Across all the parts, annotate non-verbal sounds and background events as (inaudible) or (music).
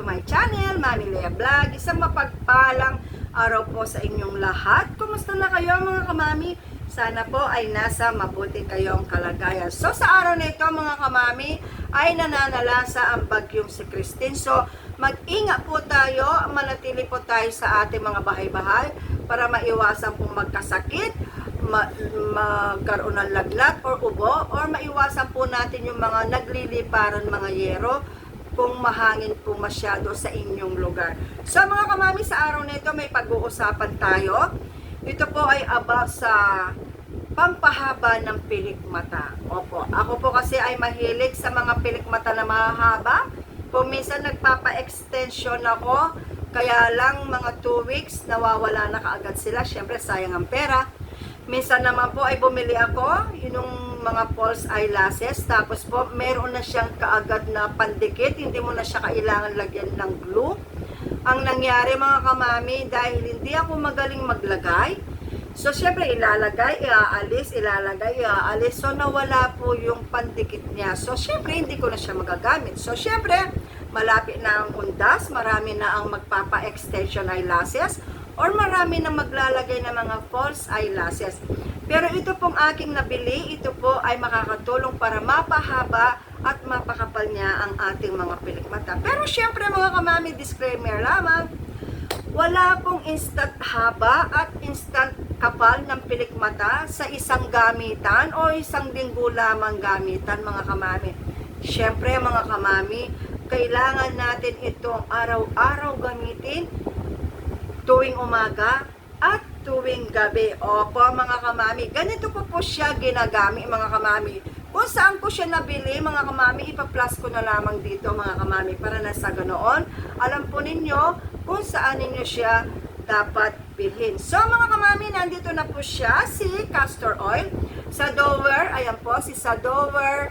to my channel, Mami Lea Vlog. Isang mapagpalang araw po sa inyong lahat. Kumusta na kayo mga kamami? Sana po ay nasa mabuti kayong kalagayan. So sa araw na ito mga kamami ay nananalasa ang bagyong si Christine. So mag-ingat po tayo, manatili po tayo sa ating mga bahay-bahay para maiwasan pong magkasakit, ma- magkaroon ng laglat or ubo or maiwasan po natin yung mga nagliliparan mga yero kung mahangin po masyado sa inyong lugar. So mga kamami, sa araw na ito may pag-uusapan tayo. Ito po ay about sa pampahaba ng pilik mata. Opo, ako po kasi ay mahilig sa mga pilik mata na mahahaba. Kung minsan nagpapa-extension ako, kaya lang mga 2 weeks, nawawala na kaagad sila. Siyempre, sayang ang pera. Minsan naman po ay bumili ako, yung mga false eyelashes, tapos po meron na siyang kaagad na pandikit, hindi mo na siya kailangan lagyan ng glue. Ang nangyari mga kamami, dahil hindi ako magaling maglagay, so syempre ilalagay, iaalis, ilalagay, iaalis, so nawala po yung pandikit niya. So syempre hindi ko na siya magagamit. So syempre, malapit na ang undas, marami na ang magpapa-extension eyelashes, or marami na maglalagay ng mga false eyelashes. Pero ito pong aking nabili, ito po ay makakatulong para mapahaba at mapakapal niya ang ating mga pilik mata. Pero syempre mga kamami, disclaimer lamang, wala pong instant haba at instant kapal ng pilik mata sa isang gamitan o isang linggo lamang gamitan mga kamami. Syempre mga kamami, kailangan natin itong araw-araw gamitin tuwing umaga at tuwing gabi. Opo, mga kamami. Ganito po po siya ginagamit, mga kamami. Kung saan ko siya nabili, mga kamami, ipa-plus ko na lamang dito, mga kamami, para na sa ganoon. Alam po ninyo kung saan ninyo siya dapat bilhin. So, mga kamami, nandito na po siya, si castor oil. Sa Dover, ayan po, si Sadover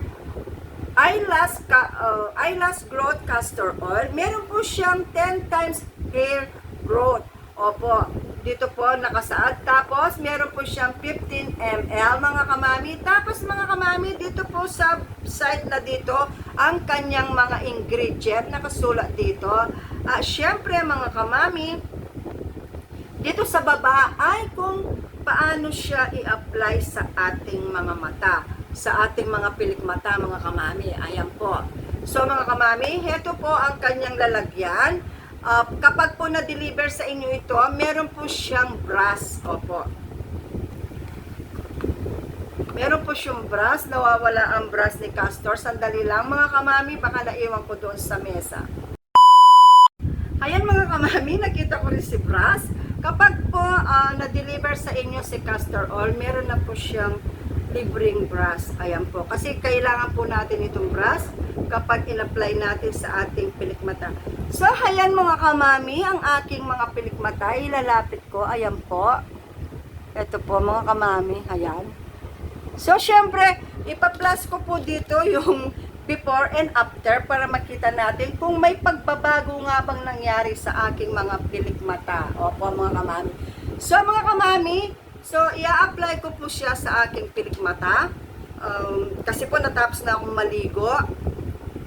eyelash, ka, uh, eyelash growth castor oil. Meron po siyang 10 times hair growth. Opo, dito po nakasaad. Tapos, meron po siyang 15 ml, mga kamami. Tapos, mga kamami, dito po sa site na dito, ang kanyang mga ingredient, nakasulat dito. Ah, Siyempre, mga kamami, dito sa baba ay kung paano siya i-apply sa ating mga mata, sa ating mga pilik mata, mga kamami. Ayan po. So, mga kamami, heto po ang kanyang lalagyan. Uh, kapag po na-deliver sa inyo ito, meron po siyang brush. Opo. Meron po siyang brush. Nawawala ang brush ni Castor. Sandali lang. Mga kamami, baka naiwan ko doon sa mesa. Ayan mga kamami, nakita ko rin si brush. Kapag po ah, na-deliver sa inyo si castor oil, meron na po siyang libreng brush. Ayan po. Kasi kailangan po natin itong brush kapag in-apply natin sa ating pilikmata. So, ayan mga kamami, ang aking mga pilikmata, ilalapit ko. Ayan po. Ito po mga kamami. Ayan. So, syempre, ipa-plus ko po dito yung before and after para makita natin kung may pagbabago nga bang nangyari sa aking mga pilik mata. Opo, mga kamami. So, mga kamami, so, i-apply ko po siya sa aking pilik mata. Um, kasi po natapos na akong maligo.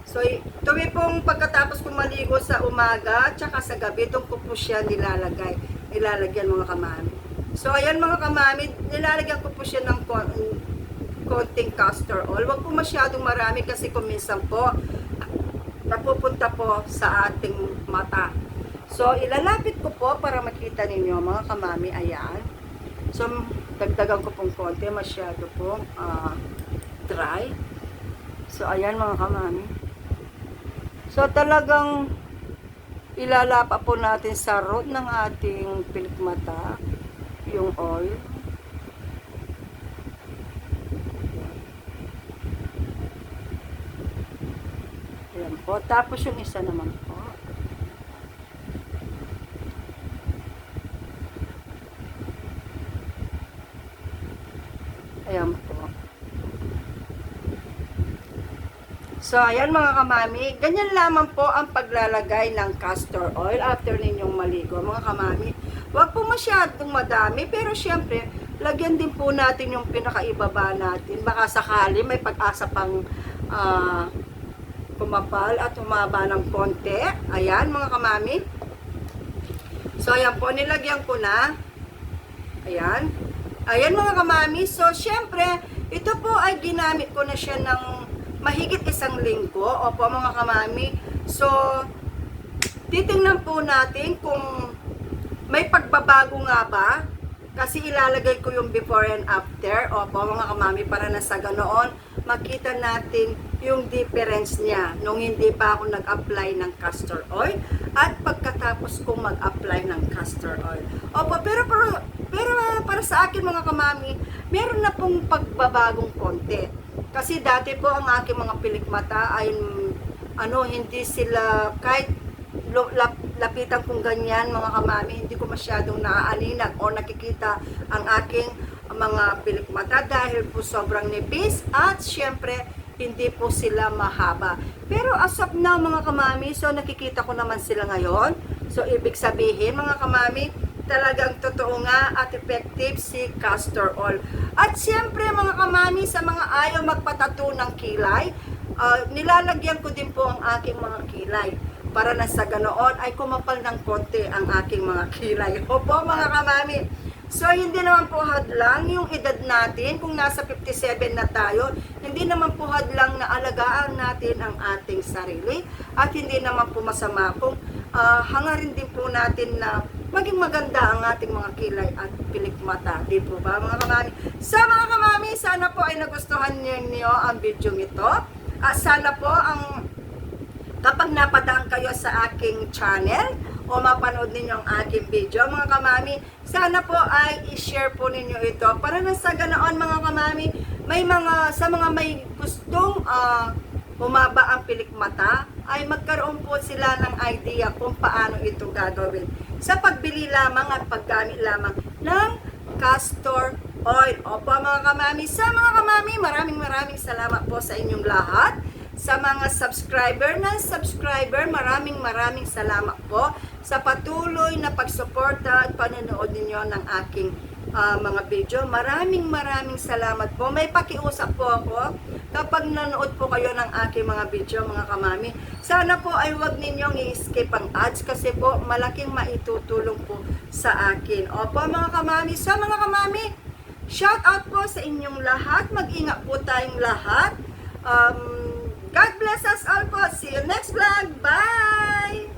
So, tuwi pong pagkatapos kong maligo sa umaga, tsaka sa gabi, doon ko po siya nilalagay. Nilalagyan mga kamami. So, ayan mga kamami, nilalagyan ko po siya ng kon- konting castor oil. Huwag po masyadong marami kasi kung minsan po napupunta po sa ating mata. So, ilalapit ko po para makita ninyo mga kamami. Ayan. So, dagdagan ko pong konti. Masyado pong ah, dry. So, ayan mga kamami. So, talagang ilalapa po natin sa root ng ating pilikmata yung oil. Ayan po. Tapos yung isa naman po. Ayan po. So, ayan mga kamami. Ganyan lamang po ang paglalagay ng castor oil after ninyong maligo. Mga kamami, huwag po masyadong madami. Pero syempre, lagyan din po natin yung pinakaibaba natin. Baka sakali may pag-asa pang ah, kumapal at humaba ng konti. Ayan mga kamami. So ayan po, nilagyan ko na. Ayan. Ayan mga kamami. So syempre, ito po ay ginamit ko na siya ng mahigit isang linggo. Opo mga kamami. So, titingnan po natin kung may pagbabago nga ba. Kasi ilalagay ko yung before and after. Opo mga kamami, para na sa ganoon, makita natin yung difference niya nung hindi pa ako nag-apply ng castor oil at pagkatapos kong mag-apply ng castor oil. Opo, pero, pero, pero para sa akin mga kamami, meron na pong pagbabagong konti. Kasi dati po ang aking mga pilikmata ay ano, hindi sila kahit lap, lapitan kong ganyan mga kamami, hindi ko masyadong naaaninag o nakikita ang aking mga pilikmata dahil po sobrang nipis at syempre hindi po sila mahaba. Pero as of now mga kamami, so nakikita ko naman sila ngayon. So ibig sabihin mga kamami, talagang totoo nga at effective si castor oil. At siyempre mga kamami, sa mga ayaw magpatato ng kilay, ah, nilalagyan ko din po ang aking mga kilay para na sa ganoon ay kumapal ng konti ang aking mga kilay. (laughs) Opo mga kamami. So hindi naman po hadlang yung edad natin kung nasa 57 na tayo, hindi naman po hadlang na alagaan natin ang ating sarili at hindi naman po masama kung ah, hangarin din po natin na maging maganda ang ating mga kilay at pilikmata. Di po ba mga kamami? Sa mga kamami, sana po ay nagustuhan niyo ang video ito. At sana po ang kapag napadaan kayo sa aking channel o mapanood ninyo ang aking video, mga kamami, sana po ay i-share po ninyo ito para na sa ganoon mga kamami, may mga, sa mga may gustong ah, humaba ang pilikmata, ay magkaroon po sila ng idea kung paano ito gagawin. Sa pagbili lamang at paggamit lamang ng castor oil. Opo mga kamami, sa mga kamami, maraming maraming salamat po sa inyong lahat sa mga subscriber na subscriber, maraming maraming salamat po sa patuloy na pagsuporta at panonood ninyo ng aking ah, mga video. Maraming maraming salamat po. May pakiusap po ako kapag nanood po kayo ng aking mga video, mga kamami. Sana po ay huwag ninyong i-skip ang ads kasi po malaking maitutulong po sa akin. Opo mga kamami. So mga kamami, shout out po sa inyong lahat. Mag-ingat po tayong lahat. Um, God bless us all po. See you next vlog. Bye!